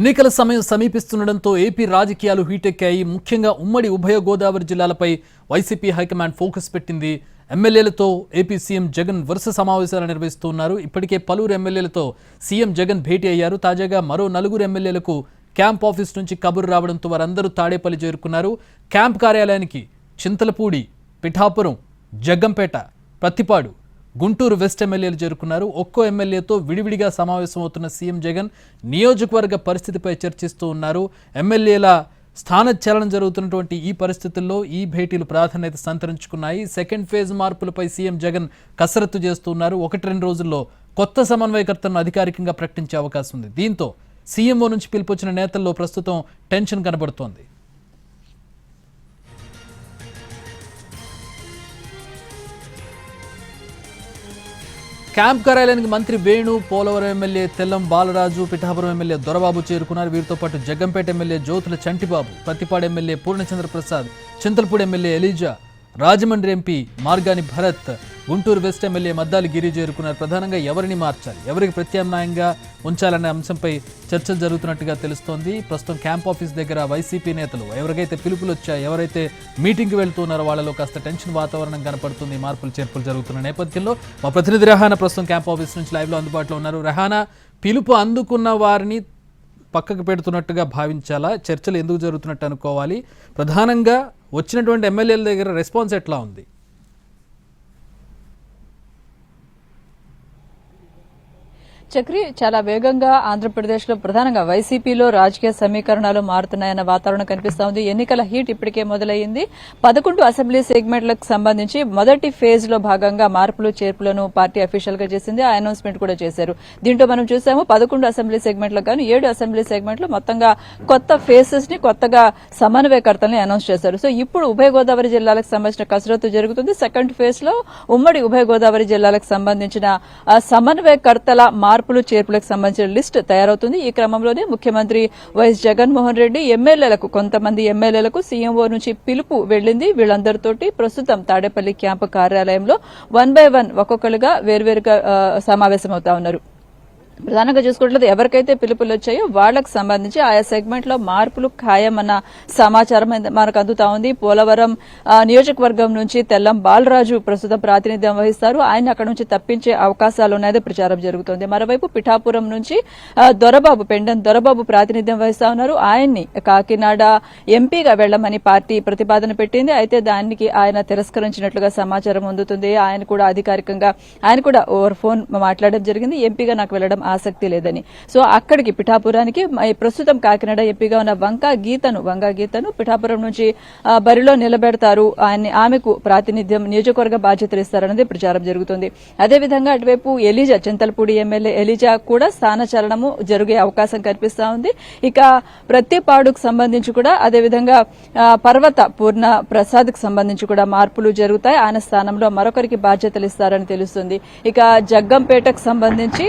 ఎన్నికల సమయం సమీపిస్తుండటంతో ఏపీ రాజకీయాలు హీటెక్కాయి. ముఖ్యంగా ఉమ్మడి ఉభయ గోదావరి జిల్లాలపై వైసీపీ హైకమాండ్ ఫోకస్ పెట్టింది. ఎమ్మెల్యేలతో ఏపీ సీఎం జగన్ వరుస సమావేశాలు నిర్వహిస్తున్నారు. ఇప్పటికే పలువురు ఎమ్మెల్యేలతో సీఎం జగన్ భేటీ అయ్యారు. తాజాగా మరో నలుగురు ఎమ్మెల్యేలకు క్యాంప్ ఆఫీస్ నుంచి కబురు రావడంతో వారందరూ తాడేపల్లి చేరుకున్నారు. క్యాంప్ కార్యాలయానికి చింతలపూడి పిఠాపురం జగ్గంపేట ప్రత్తిపాడు గుంటూరు వెస్ట్ ఎమ్మెల్యేలు చేరుకున్నారు. ఒక్కో ఎమ్మెల్యేతో విడివిడిగా సమావేశమవుతున్న సీఎం జగన్ నియోజకవర్గ పరిస్థితిపై చర్చిస్తూ ఉన్నారు. ఎమ్మెల్యేల స్థానచలనం జరుగుతున్నటువంటి ఈ పరిస్థితుల్లో ఈ భేటీలు ప్రాధాన్యత సంతరించుకున్నాయి. సెకండ్ ఫేజ్ మార్పులపై సీఎం జగన్ కసరత్తు చేస్తున్నారు ఒకటి రెండు రోజుల్లో కొత్త సమన్వయకర్తలను అధికారికంగా ప్రకటించే అవకాశం ఉంది. దీంతో సీఎంఓ నుంచి పిలుపొచ్చిన నేతల్లో ప్రస్తుతం టెన్షన్ కనబడుతోంది. క్యాంప్ కార్యాలయానికి మంత్రి వేణు పోలవరం ఎమ్మెల్యే తెల్లం బాలరాజు పిఠాపురం ఎమ్మెల్యే దొరబాబు చేరుకున్నారు. వీరితో పాటు Jaggampeta MLA Jyothula Chantibabu Prathipadu MLA Purnachandraprasad Chintalapudi MLA Eliza Rajahmundry MP Margani Bharat Guntur west MLA Maddali Giri చేరుకున్నారు ప్రధానంగా ఎవరిని మార్చాలి? ఎవరికి ప్రత్యామ్నాయంగా ఉంచాలనే అంశంపై చర్చలు జరుగుతున్నట్టుగా తెలుస్తోంది. ప్రస్తుతం క్యాంప్ ఆఫీస్ దగ్గర వైసీపీ నేతలు ఎవరికైతే పిలుపులు వచ్చాయో ఎవరైతే మీటింగ్కి వెళ్తున్నారో వాళ్ళలో కాస్త టెన్షన్ వాతావరణం కనపడుతుంది. మార్పులు చేర్పులు జరుగుతున్న నేపథ్యంలో మా ప్రతినిధి రెహానా ప్రస్తుతం క్యాంప్ ఆఫీస్ నుంచి లైవ్లో అందుబాటులో ఉన్నారు. రెహానా పిలుపు అందుకున్న వారిని పక్కకు పెడుతున్నట్టుగా భావించాలా? చర్చలు ఎందుకు జరుగుతున్నట్టు అనుకోవాలి? ప్రధానంగా వచ్చినటువంటి ఎమ్మెల్యేల దగ్గర రెస్పాన్స్ ఎట్లా ఉంది? చక్రి చాలా వేగంగా ఆంధ్రప్రదేశ్లో ప్రధానంగా వైసీపీలో రాజకీయ సమీకరణాలు మారుతున్నాయన్న వాతావరణం కనిపిస్తా ఉంది. ఎన్నికల హీట్ ఇప్పటికే మొదలైంది పదకొండు అసెంబ్లీ సెగ్మెంట్లకు సంబంధించి మొదటి ఫేజ్లో భాగంగా మార్పులు చేర్పులను పార్టీ అఫీషియల్గా చేసింది. ఆ అనౌన్స్మెంట్ కూడా చేశారు. దీంట్లో మనం చూసాము పదకొండు అసెంబ్లీ సెగ్మెంట్లకు గాను ఏడు అసెంబ్లీ సెగ్మెంట్లు మొత్తంగా కొత్త ఫేసెస్ని కొత్తగా సమన్వయకర్తల్ని అనౌన్స్ చేశారు. సో ఇప్పుడు ఉభయ గోదావరి జిల్లాలకు సంబంధించిన కసరత్తు జరుగుతుంది. సెకండ్ ఫేజ్లో ఉమ్మడి ఉభయ గోదావరి జిల్లాలకు సంబంధించిన ఆ, మార్పు మార్పులు చేర్పులకు సంబంధించిన లిస్ట్ తయారవుతుంది. ఈ క్రమంలోనే ముఖ్యమంత్రి వైఎస్ జగన్మోహన్ రెడ్డి ఎమ్మెల్యేలకు కొంతమంది ఎమ్మెల్యేలకు సీఎంఓ నుంచి పిలుపు వెళ్ళింది వీళ్ళందరితోటి ప్రస్తుతం తాడేపల్లి క్యాంపు కార్యాలయంలో వన్ బై వన్ ఒక్కొక్కరుగా వేర్వేరుగా సమావేశమవుతా ఉన్నారు. ప్రధానంగా చూసుకున్నట్లయితే ఎవరికైతే పిలుపులు వచ్చాయో వాళ్ళకు సంబంధించి ఆయా సెగ్మెంట్లో మార్పులు ఖాయమన్న సమాచారం మనకు అందుతా ఉంది. పోలవరం నియోజకవర్గం నుంచి తెల్లం బాలరాజు ప్రస్తుతం ప్రాతినిధ్యం వహిస్తారు. ఆయన అక్కడ నుంచి తప్పించే అవకాశాలు ఉన్నాయని ప్రచారం జరుగుతోంది. మరోవైపు పిఠాపురం నుంచి దొరబాబు పెండం దొరబాబు ప్రాతినిధ్యం వహిస్తా ఉన్నారు. ఆయన్ని కాకినాడ ఎంపీగా వెళ్ళమని పార్టీ ప్రతిపాదన పెట్టింది. అయితే దానికి ఆయన తిరస్కరించినట్లుగా సమాచారం అందుతుంది. ఆయన కూడా అధికారికంగా ఆయన కూడా ఓవర్ ఫోన్ మాట్లాడడం జరిగింది. ఎంపీగా నాకు వెళ్ళడం ఆసక్తి లేదని. సో అక్కడికి పిఠాపురానికి ప్రస్తుతం కాకినాడ ఎంపీగా ఉన్న వంకా గీతను వంకా గీతను పిఠాపురం నుంచి బరిలో నిలబెడతారు. ఆయన్ని ఆమెకు ప్రాతినిధ్యం నియోజకవర్గ బాధ్యతలు ఇస్తారన్నది ప్రచారం జరుగుతుంది. అదేవిధంగా అటువైపు ఎలిజా చింతలపూడి ఎమ్మెల్యే ఎలిజా కూడా స్థానచలనము జరిగే అవకాశం కనిపిస్తా ఉంది. ఇక ప్రత్తిపాడుకు సంబంధించి కూడా అదేవిధంగా పర్వత పూర్ణ ప్రసాద్కు సంబంధించి కూడా మార్పులు జరుగుతాయి. ఆయన స్థానంలో మరొకరికి బాధ్యతలు ఇస్తారని తెలుస్తుంది. ఇక జగ్గంపేటకు సంబంధించి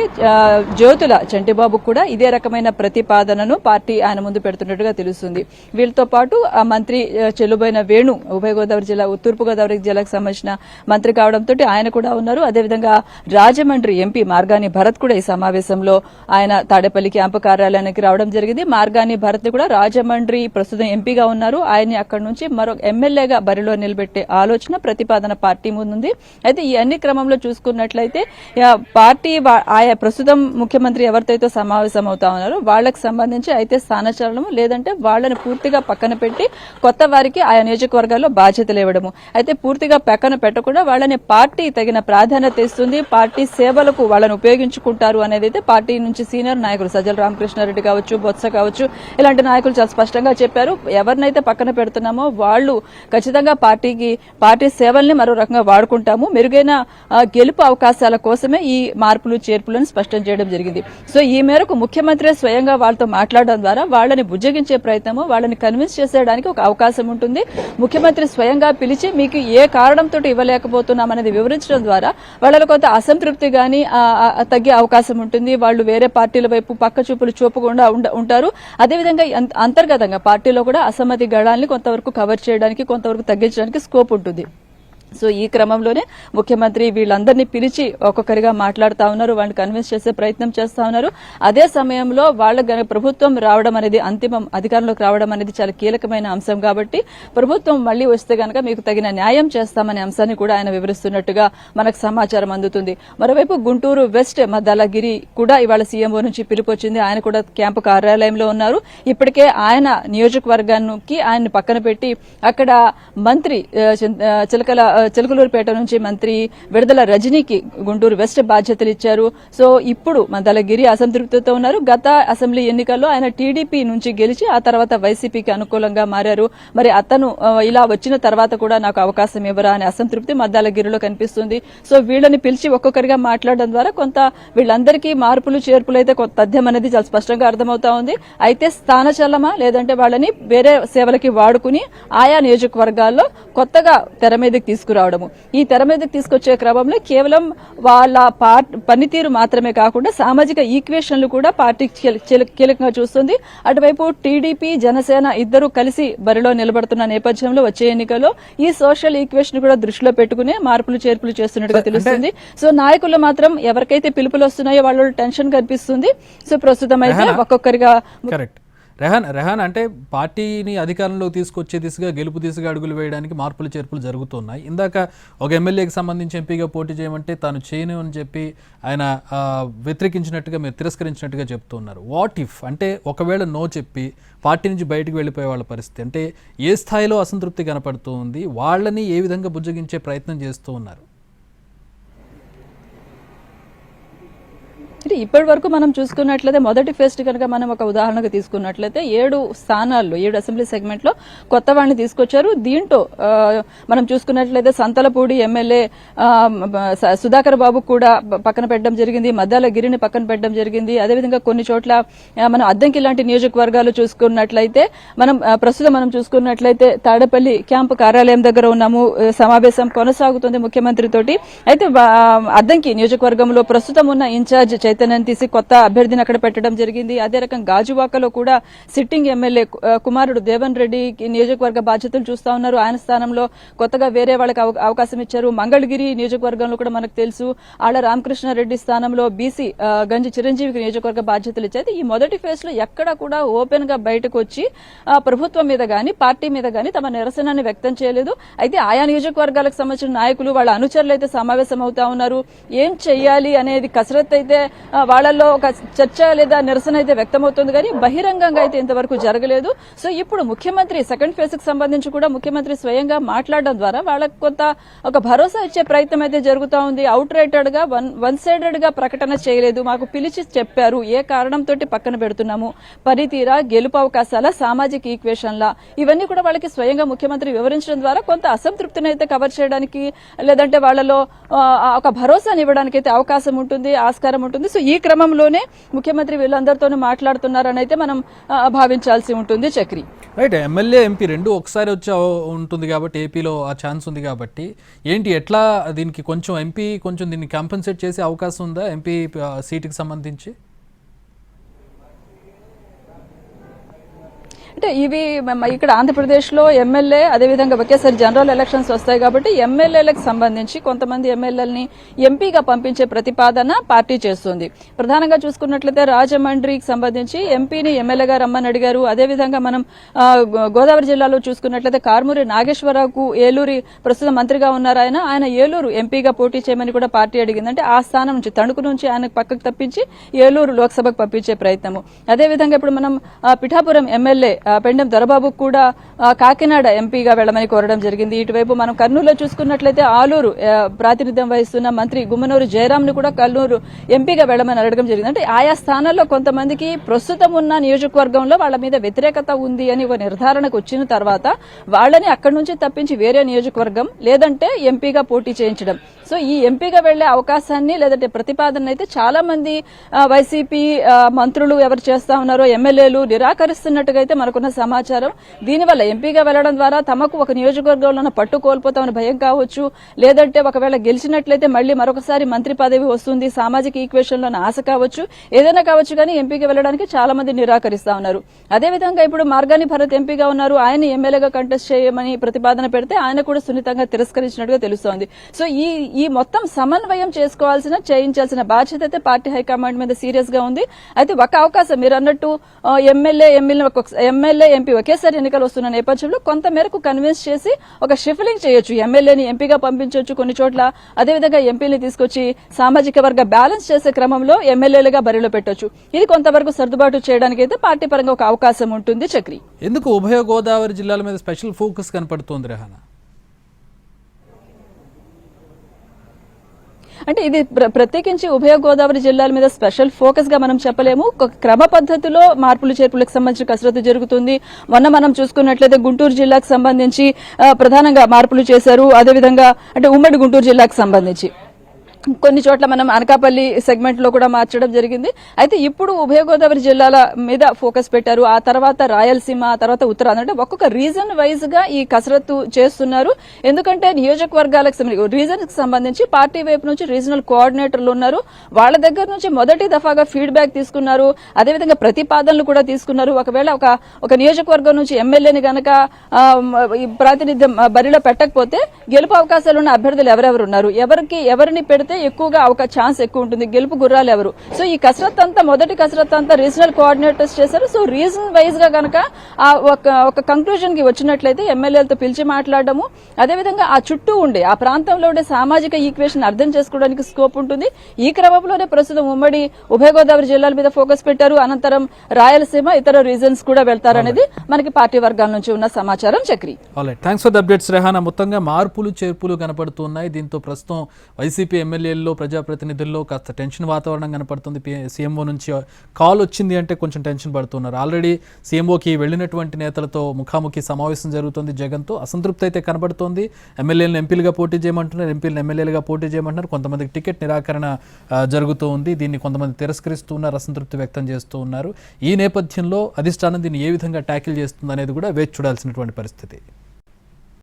జ్యోతుల చంటిబాబు కూడా ఇదే రకమైన ప్రతిపాదనను పార్టీ ఆయన ముందు పెడుతున్నట్టుగా తెలుస్తుంది. వీళ్ళతో పాటు ఆ మంత్రి చెల్లుబోయిన వేణు ఉభయ గోదావరి జిల్లా తూర్పు గోదావరి జిల్లాకు సంబంధించిన మంత్రి కావడంతో ఆయన కూడా ఉన్నారు. అదేవిధంగా రాజమండ్రి ఎంపీ మార్గాని భరత్ కూడా ఈ సమావేశంలో ఆయన తాడేపల్లి క్యాంపు కార్యాలయానికి రావడం జరిగింది. మార్గాని భరత్ కూడా రాజమండ్రి ప్రస్తుతం ఎంపీగా ఉన్నారు. ఆయన్ని అక్కడి నుంచి మరో ఎమ్మెల్యేగా బరిలో నిలబెట్టే ఆలోచన ప్రతిపాదన పార్టీ ముందుంది. అయితే ఈ అన్ని క్రమంలో చూసుకున్నట్లయితే పార్టీ వా- ఆయా ప్రస్తుతం ముఖ్యమంత్రి ఎవరితో సమావేశం అవుతా ఉన్నారో వాళ్ళకి సంబంధించి అయితే స్థానచలనము లేదంటే వాళ్ళని పూర్తిగా పక్కన పెట్టి కొత్త వారికి ఆయా నియోజకవర్గాల్లో బాధ్యతలు ఇవ్వడము. అయితే పూర్తిగా పక్కన పెట్టకుండా వాళ్ళని పార్టీ తగిన ప్రాధాన్యత ఇస్తుంది పార్టీ సేవలకు వాళ్ళని ఉపయోగించుకుంటారు అనేది అయితే పార్టీ నుంచి సీనియర్ నాయకులు సజ్జల రామకృష్ణారెడ్డి కావచ్చు బొత్స కావచ్చు ఇలాంటి నాయకులు చాలా స్పష్టంగా చెప్పారు. ఎవరినైతే పక్కన పెడుతున్నామో వాళ్ళు ఖచ్చితంగా పార్టీకి పార్టీ సేవల్ని మరో రకంగా వాడుకుంటాము. మెరుగైన గెలుపు అవకాశాల కోసమే ఈ మార్పులు చేర్పులను స్పష్టం చేయడం జరిగింది. సో ఈ మేరకు ముఖ్యమంత్రి స్వయంగా వాళ్ళతో మాట్లాడడం ద్వారా వాళ్ళని బుజ్జగించే ప్రయత్నము వాళ్ళని కన్విన్స్ చేసేయడానికి ఒక అవకాశం ఉంటుంది. ముఖ్యమంత్రి స్వయంగా పిలిచి మీకు ఏ కారణంతో ఇవ్వలేకపోతున్నాం అనేది వివరించడం ద్వారా వాళ్ళలో కొంత అసంతృప్తి గాని తగ్గే అవకాశం ఉంటుంది. వాళ్ళు వేరే పార్టీల వైపు పక్క చూపులు చూపకుండా ఉంటారు. అదేవిధంగా అంతర్గతంగా పార్టీలో కూడా అసమ్మతి గళాల్ని కొంతవరకు కవర్ చేయడానికి కొంతవరకు తగ్గించడానికి స్కోప్ ఉంటుంది. సో ఈ క్రమంలోనే ముఖ్యమంత్రి వీళ్ళందరినీ పిలిచి ఒక్కొక్కరిగా మాట్లాడుతా ఉన్నారు వాళ్ళని కన్విన్స్ చేసే ప్రయత్నం చేస్తా ఉన్నారు. అదే సమయంలో వాళ్ళ ప్రభుత్వం రావడం అనేది అంతిమం అధికారంలోకి రావడం అనేది చాలా కీలకమైన అంశం కాబట్టి ప్రభుత్వం మళ్ళీ వస్తే గనక మీకు తగిన న్యాయం చేస్తామనే అంశాన్ని కూడా ఆయన వివరిస్తున్నట్టుగా మనకు సమాచారం అందుతుంది. మరోవైపు గుంటూరు వెస్ట్ మద్దలగిరి కూడా ఇవాళ సీఎంఓ నుంచి పిలుపు వచ్చింది. ఆయన కూడా క్యాంపు కార్యాలయంలో ఉన్నారు. ఇప్పటికే ఆయన నియోజకవర్గానికి ఆయన్ని పక్కన పెట్టి అక్కడ మంత్రి చిలకల చిలకలూరుపేట నుంచి మంత్రి విడుదల రజనీకి గుంటూరు వెస్ట్ బాధ్యతలు ఇచ్చారు. సో ఇప్పుడు మందలగిరి అసంతృప్తితో ఉన్నారు. గత అసెంబ్లీ ఎన్నికల్లో ఆయన టీడీపీ నుంచి గెలిచి ఆ తర్వాత వైసీపీకి అనుకూలంగా మారారు. మరి అతను ఇలా వచ్చిన తర్వాత కూడా నాకు అవకాశం ఇవ్వరా అనే అసంతృప్తి మద్దాలగిరిలో కనిపిస్తుంది. సో వీళ్ళని పిలిచి ఒక్కొక్కరిగా మాట్లాడడం ద్వారా కొంత వీళ్ళందరికీ మార్పులు చేర్పులు అయితే కొంత తథ్యం అనేది చాలా స్పష్టంగా అర్థమవుతా ఉంది. అయితే స్థానచలమా లేదంటే వాళ్ళని వేరే సేవలకి వాడుకుని ఆయా నియోజకవర్గాల్లో కొత్తగా తెర మీదకి తీసుకురావడము. ఈ తెర మీదకి తీసుకొచ్చే క్రమంలో కేవలం వాళ్ళ పనితీరు మాత్రమే కాకుండా సామాజిక ఈక్వేషన్లు కూడా పార్టీ కీల- కీల- కీలకంగా చూస్తుంది. అటువైపు టీడీపీ జనసేన ఇద్దరు కలిసి బరిలో నిలబడుతున్న నేపథ్యంలో వచ్చే ఎన్నికల్లో ఈ సోషల్ ఈక్వేషన్ కూడా దృష్టిలో పెట్టుకునే మార్పులు చేర్పులు చేస్తున్నట్టుగా తెలుస్తుంది. సో నాయకులు మాత్రం ఎవరికైతే పిలుపులు వస్తున్నాయో వాళ్ళ టెన్షన్ కనిపిస్తుంది. సో ప్రస్తుతం అయితే ఒక్కొక్కరిగా కరెక్ట్. రెహాన్ రెహాన్ అంటే పార్టీని అధికారంలోకి తీసుకొచ్చే దిశగా గెలుపు దిశగా అడుగులు వేయడానికి మార్పులు చేర్పులు జరుగుతున్నాయి. ఇందాక ఒక ఎమ్మెల్యేకి సంబంధించి ఎంపీగా పోటీ చేయమంటే తాను చేయను అని చెప్పి ఆయన వ్యతిరేకించినట్టుగా మీరు తిరస్కరించినట్టుగా చెప్తున్నారు. వాట్ ఇఫ్ అంటే ఒకవేళ నో చెప్పి పార్టీ నుంచి బయటకు వెళ్ళిపోయే వాళ్ళ పరిస్థితి. అంటే ఏ స్థాయిలో అసంతృప్తి కనపడుతూ ఉంది? వాళ్ళని ఏ విధంగా బుజ్జగించే ప్రయత్నం చేస్తూ ఉన్నారు? అంటే ఇప్పటి వరకు మనం చూసుకున్నట్లయితే మొదటి ఫేస్ట్ కనుక మనం ఒక ఉదాహరణకు తీసుకున్నట్లయితే ఏడు స్థానాల్లో ఏడు అసెంబ్లీ సెగ్మెంట్లో కొత్త వాడిని తీసుకొచ్చారు. దీంట్లో మనం చూసుకున్నట్లయితే సంతలపూడి ఎమ్మెల్యే సుధాకర్ బాబు కూడా పక్కన పెట్టడం జరిగింది. మద్దాల గిరిని పక్కన పెట్టడం జరిగింది. అదేవిధంగా కొన్ని చోట్ల మనం అద్దంకి లాంటి నియోజకవర్గాలు చూసుకున్నట్లయితే మనం ప్రస్తుతం మనం చూసుకున్నట్లయితే తాడపల్లి క్యాంపు కార్యాలయం దగ్గర ఉన్నాము. సమావేశం కొనసాగుతుంది ముఖ్యమంత్రి తోటి అయితే అద్దంకి నియోజకవర్గంలో ప్రస్తుతం ఉన్న ఇన్ఛార్జ్ చైతన్యం తీసి కొత్త అభ్యర్థిని అక్కడ పెట్టడం జరిగింది. అదే రకం గాజువాకలో కూడా సిట్టింగ్ ఎమ్మెల్యే కుమారుడు దేవన్ రెడ్డికి నియోజకవర్గ బాధ్యతలు చూస్తా ఉన్నారు. ఆయన స్థానంలో కొత్తగా వేరే వాళ్ళకి అవ- అవకాశం ఇచ్చారు. మంగళగిరి నియోజకవర్గంలో కూడా మనకు తెలుసు ఆళ్ళ రామకృష్ణారెడ్డి స్థానంలో బీసీ గంజి చిరంజీవికి నియోజకవర్గ బాధ్యతలు ఇచ్చేది. ఈ మొదటి ఫేజ్లో ఎక్కడ కూడా ఓపెన్గా బయటకు వచ్చి ప్రభుత్వం మీద గాని పార్టీ మీద గాని తమ నిరసనని వ్యక్తం చేయలేదు. అయితే ఆయా నియోజకవర్గాలకు సంబంధించిన నాయకులు వాళ్ళ అనుచరులు అయితే సమావేశం అవుతా ఉన్నారు. ఏం చెయ్యాలి అనేది కసరత్తు అయితే వాళ్ళల్లో ఒక చర్చ లేదా నిరసన అయితే వ్యక్తమవుతుంది కానీ బహిరంగంగా అయితే ఇంతవరకు జరగలేదు. సో ఇప్పుడు ముఖ్యమంత్రి సెకండ్ ఫేజ్కి సంబంధించి కూడా ముఖ్యమంత్రి స్వయంగా మాట్లాడడం ద్వారా వాళ్ళకు కొంత ఒక భరోసా ఇచ్చే ప్రయత్నం అయితే జరుగుతా ఉంది. అవుట్ రైటెడ్గా వన్ వన్ సైడెడ్గా ప్రకటన చేయలేదు. మాకు పిలిచి చెప్పారు. ఏ కారణంతో పక్కన పెడుతున్నాము? పనితీరా గెలుపు అవకాశాల సామాజిక ఈక్వేషన్ల ఇవన్నీ కూడా వాళ్ళకి స్వయంగా ముఖ్యమంత్రి వివరించడం ద్వారా కొంత అసంతృప్తిని అయితే కవర్ చేయడానికి లేదంటే వాళ్ళలో ఒక భరోసాని ఇవ్వడానికి అయితే అవకాశం ఉంటుంది ఆస్కారం ఉంటుంది. సో ఈ క్రమంలోనే ముఖ్యమంత్రి వీళ్ళందరితోనూ మాట్లాడుతున్నారని అయితే మనం భావించాల్సి ఉంటుంది. చక్రి. రైట్. ఎమ్మెల్యే ఎంపీ రెండు ఒకసారి వచ్చే ఉంటుంది కాబట్టి ఏపీలో ఆ ఛాన్స్ ఉంది కాబట్టి. ఏంటి ఎట్లా దీనికి కొంచెం ఎంపీ కొంచెం దీన్ని కాంపెన్సేట్ చేసే అవకాశం ఉందా? ఎంపీ సీట్కి సీటుకి సంబంధించి? అంటే ఇవి ఇక్కడ ఆంధ్రప్రదేశ్లో ఎమ్మెల్యే అదేవిధంగా ఒకేసారి జనరల్ ఎలక్షన్స్ వస్తాయి కాబట్టి ఎమ్మెల్యేలకు సంబంధించి కొంతమంది ఎమ్మెల్యేలని ఎంపీగా పంపించే ప్రతిపాదన పార్టీ చేస్తుంది. ప్రధానంగా చూసుకున్నట్లయితే రాజమండ్రికి సంబంధించి ఎంపీని ఎమ్మెల్యేగా రమ్మని అడిగారు. అదేవిధంగా మనం గోదావరి జిల్లాలో చూసుకున్నట్లయితే కారుమూరి నాగేశ్వరరావుకు ఏలూరి ప్రస్తుత మంత్రిగా ఉన్నారు ఆయన. ఆయన ఏలూరు ఎంపీగా పోటీ చేయమని కూడా పార్టీ అడిగింది అంటే ఆ స్థానం నుంచి తణుకు నుంచి ఆయన పక్కకు తప్పించి ఏలూరు లోక్సభకు పంపించే ప్రయత్నము. అదేవిధంగా ఇప్పుడు మనం పిఠాపురం ఎమ్మెల్యే పెండెం దొరబాబుకు కూడా కాకినాడ ఎంపీగా వెళ్ళమని కోరడం జరిగింది. ఇటువైపు మనం కర్నూలులో చూసుకున్నట్లయితే ఆలూరు ప్రాతినిధ్యం వహిస్తున్న మంత్రి గుమ్మనూరు జయరాంను కూడా కర్నూలు ఎంపీగా వెళ్ళమని అడగడం జరిగింది. అంటే ఆయా స్థానాల్లో కొంతమందికి ప్రస్తుతం ఉన్న నియోజకవర్గంలో వాళ్ళ మీద వ్యతిరేకత ఉంది అని ఒక నిర్ధారణకు వచ్చిన తర్వాత వాళ్ళని అక్కడి నుంచి తప్పించి వేరే నియోజకవర్గం లేదంటే ఎంపీగా పోటీ చేయించడం. సో ఈ ఎంపీగా వెళ్ళే అవకాశాన్ని లేదంటే ప్రతిపాదన అయితే చాలా మంది వైసీపీ మంత్రులు ఎవరు చేస్తా ఉన్నారో ఎమ్మెల్యేలు నిరాకరిస్తున్నట్టుగా అయితే మనకున్న సమాచారం. దీనివల్ల ఎంపీగా వెళ్ళడం ద్వారా తమకు ఒక నియోజకవర్గంలో పట్టు కోల్పోతామని భయం కావచ్చు. లేదంటే ఒకవేళ గెలిచినట్లయితే మళ్ళీ మరొకసారి మంత్రి పదవి వస్తుంది. సామాజిక ఈక్వేషన్లో ఆశ కావచ్చు. ఏదైనా కావచ్చు కానీ ఎంపీగా వెళ్ళడానికి చాలా మంది నిరాకరిస్తా ఉన్నారు. అదేవిధంగా ఇప్పుడు మార్గాని భరత్ ఎంపీగా ఉన్నారు. ఆయన ఎమ్మెల్యేగా కంటెస్ట్ చేయమని ప్రతిపాదన పెడితే ఆయన కూడా సున్నితంగా తిరస్కరించినట్టుగా తెలుస్తోంది. సో ఈ ఈ ఈ మొత్తం సమన్వయం చేసుకోవాల్సిన చేయించాల్సిన బాధ్యత అయితే పార్టీ హైకమాండ్ మీద సీరియస్గా ఉంది. అయితే ఒక అవకాశం మీరు అన్నట్టు ఎమ్మెల్యే ఎమ్మెల్యే ఎమ్మెల్యే ఎంపీ ఒకేసారి ఎన్నికలు వస్తున్న నేపథ్యంలో కొంత మేరకు కన్విన్స్ చేసి ఒక షిఫ్లింగ్ చేయొచ్చు. ఎమ్మెల్యేని ఎంపీగా పంపించవచ్చు కొన్ని చోట్ల. అదేవిధంగా ఎంపీని తీసుకొచ్చి సామాజిక వర్గ బ్యాలెన్స్ చేసే క్రమంలో ఎమ్మెల్యేలుగా బరిలో పెట్టొచ్చు. ఇది కొంతవరకు సర్దుబాటు చేయడానికి అయితే పార్టీ పరంగా ఒక అవకాశం ఉంటుంది చక్రి. ఎందుకు ఉభయ గోదావరి జిల్లాల మీద స్పెషల్ ఫోకస్ కనపడుతోంది రెహానా? అంటే ఇది ప్ర- ప్రత్యేకించి ఉభయ గోదావరి జిల్లాల మీద స్పెషల్ ఫోకస్గా మనం చెప్పలేము. ఒక క్రమ పద్ధతిలో మార్పులు చేర్పులకు సంబంధించిన కసరత్తు జరుగుతుంది. మొన్న మనం చూసుకున్నట్లయితే గుంటూరు జిల్లాకు సంబంధించి ప్రధానంగా మార్పులు చేశారు. అదేవిధంగా అంటే ఉమ్మడి గుంటూరు జిల్లాకు సంబంధించి. కొన్ని చోట్ల మనం అనకాపల్లి సెగ్మెంట్లో కూడా మార్చడం జరిగింది. అయితే ఇప్పుడు ఉభయ గోదావరి జిల్లాల మీద ఫోకస్ పెట్టారు. ఆ తర్వాత రాయలసీమ ఆ తర్వాత ఉత్తరాంధ్ర. అంటే ఒక్కొక్క రీజన్ వైజ్గా ఈ కసరత్తు చేస్తున్నారు. ఎందుకంటే నియోజకవర్గాలకు సంబంధించి రీజన్కి సంబంధించి పార్టీ వైపు నుంచి రీజనల్ కోఆర్డినేటర్లు ఉన్నారు. వాళ్ళ దగ్గర నుంచి మొదటి దఫాగా ఫీడ్బ్యాక్ తీసుకున్నారు. అదేవిధంగా ప్రతిపాదనలు కూడా తీసుకున్నారు. ఒకవేళ ఒక ఒక నియోజకవర్గం నుంచి ఎమ్మెల్యేని గనక ప్రాతినిధ్యం బరిలో పెట్టకపోతే గెలుపు అవకాశాలు ఉన్న అభ్యర్థులు ఎవరెవరు ఉన్నారు? ఎవరికి ఎవరిని పెడితే ఎక్కువగా ఒక ఛాన్స్ ఎక్కువ ఉంటుంది. గెలుపు గుర్రాలు ఎవరు? సో ఈ కసరత్ అంతా మొదటి కసరత్ అంతా రీజనల్ కోఆర్డినేటర్స్ చేశారు. సో రీజన్ వైజ్గా గనక ఆ ఒక ఒక కంక్లూజన్కి వచ్చినట్లయితే ఎమ్మెల్యేలతో పిలిచి మాట్లాడడము. అదేవిధంగా ఆ చుట్టూ ఉండే ఆ ప్రాంతంలో ఉండే సామాజిక ఈక్వేషన్ అర్థం చేసుకోవడానికి స్కోప్ ఉంటుంది. ఈ క్రమంలోనే ప్రస్తుతం ఉమ్మడి ఉభయ గోదావరి జిల్లాల మీద ఫోకస్ పెట్టారు. అనంతరం రాయలసీమ ఇతర రీజన్స్ కూడా వెళ్తారనేది మనకి పార్టీ వర్గాల నుంచి ఉన్న సమాచారం. Chakri. Thanks for the updates Rehana మొత్తంగా మార్పులు చేర్పులు కనపడుతున్నాయి. దీంతో ప్రస్తుతం వైసీపీ ఎమ్మెల్యేల్లో ప్రజాప్రతినిధుల్లో కాస్త టెన్షన్ వాతావరణం కనపడుతుంది. సీఎంఓ నుంచి కాల్ వచ్చింది అంటే కొంచెం టెన్షన్ పడుతున్నారు. ఆల్రెడీ సీఎంఓకి వెళ్ళినటువంటి నేతలతో ముఖాముఖి సమావేశం జరుగుతుంది జగన్తో. అసంతృప్తి అయితే కనబడుతోంది. ఎమ్మెల్యేలను ఎంపీలుగా పోటీ చేయమంటున్నారు. ఎంపీలను ఎమ్మెల్యేలుగా పోటీ చేయమంటున్నారు. కొంతమందికి టికెట్ నిరాకరణ జరుగుతూ ఉంది. దీన్ని కొంతమంది తిరస్కరిస్తూ ఉన్నారు అసంతృప్తి వ్యక్తం చేస్తూ ఉన్నారు. ఈ నేపథ్యంలో అధిష్టానం దీన్ని ఏ విధంగా ట్యాకిల్ చేస్తుంది అనేది కూడా వేచి చూడాల్సినటువంటి పరిస్థితి.